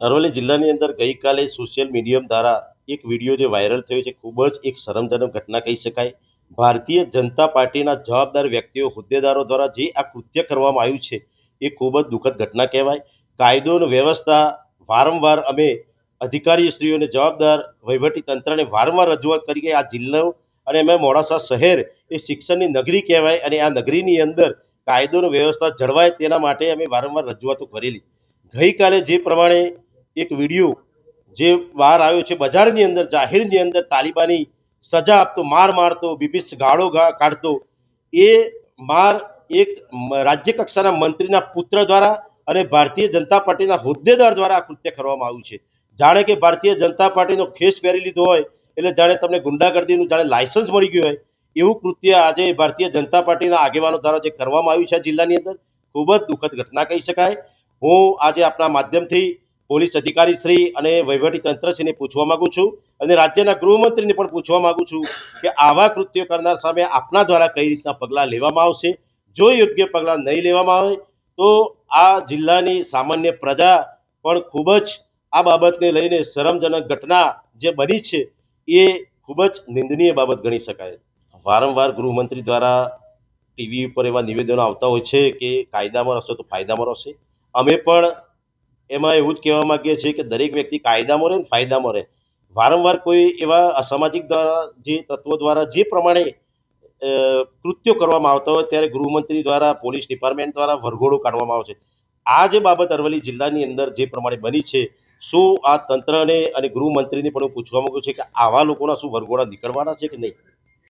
અરવલ્લી જિલ્લાની અંદર ગઈકાલે સોશિયલ મીડિયમ દ્વારા એક વીડિયો જે વાયરલ થયો છે, ખૂબ જ એક શરમજનક ઘટના કહી શકાય. ભારતીય જનતા પાર્ટીના જવાબદાર વ્યક્તિઓ, હોદ્દેદારો દ્વારા જે આ કૃત્ય કરવામાં આવ્યું છે, એ ખૂબ જ દુઃખદ ઘટના કહેવાય. કાયદો વ્યવસ્થા વારંવાર અમે અધિકારીશ્રીઓને જવાબદાર વહીવટી તંત્રને વારંવાર રજૂઆત કરી આ જિલ્લો અને અમે મોડાસા શહેર એ શિક્ષણની નગરી કહેવાય અને આ નગરીની અંદર કાયદોની વ્યવસ્થા જળવાય તેના માટે અમે વારંવાર રજૂઆતો કરેલી. ગઈકાલે જે પ્રમાણે એક વીડિયો જે બહાર આવ્યો છે બજારની અંદર, જાહેરની અંદર તાલિબાની સજા આપતો, માર મારતો બીભત્સ ગાળો કાઢતો. એ માર એક રાજ્ય કક્ષાના મંત્રીના પુત્ર દ્વારા અને ભારતીય જનતા પાર્ટીના હોદ્દેદાર દ્વારા આ કૃત્ય કરવામાં આવ્યું છે. જાણે કે ભારતીય જનતા પાર્ટીનો ખેસ પહેરી લીધો હોય, એટલે જાણે તમને ગુંડાગર્દીનું જાણે લાયસન્સ મળી ગયું હોય, એવું કૃત્ય આજે ભારતીય જનતા પાર્ટીના આગેવાનો દ્વારા જે કરવામાં આવ્યું છે જિલ્લાની અંદર, ખૂબ જ દુઃખદ ઘટના કહી શકાય. હું આજે આપણા માધ્યમથી પોલીસ અધિકારી શ્રી અને વહીવટી તંત્રશ્રીને પૂછવા માંગુ છું અને રાજ્યના ગૃહમંત્રીને પણ પૂછવા માંગુ છું કે આવા કૃત્યો કરનાર સામે આપના દ્વારા કઈ રીતના પગલાં લેવામાં આવશે? જો યોગ્ય પગલાં નહીં લેવામાં આવે, તો આ જિલ્લાની સામાન્ય પ્રજા પણ ખૂબ જ આ બાબતને લઈને શરમજનક ઘટના જે બની છે, એ ખૂબ જ નિંદનીય બાબત ગણી શકાય. વારંવાર ગૃહમંત્રી દ્વારા ટીવી ઉપર એવા નિવેદનો આવતા હોય છે કે કાયદામાં રહેશો તો ફાયદામાં રહેશે. અમે પણ એમાં એવું જ કહેવા માંગીએ છીએ કે દરેક વ્યક્તિ કાયદામાં રહે ને ફાયદામાં રહે. વારંવાર કોઈ એવા અસામાજિક દ્વારા જે તત્વો દ્વારા જે પ્રમાણે કૃત્યો કરવામાં આવતા હોય ત્યારે ગૃહમંત્રી દ્વારા, પોલીસ ડિપાર્ટમેન્ટ દ્વારા વરઘોડો કાઢવામાં આવે છે. આ જે બાબત અરવલ્લી જિલ્લાની અંદર જે પ્રમાણે બની છે, શું આ તંત્રને અને ગૃહમંત્રીને પણ હું પૂછવા માંગુ છું કે આવા લોકોના શું વરઘોડા નીકળવાના છે કે નહીં?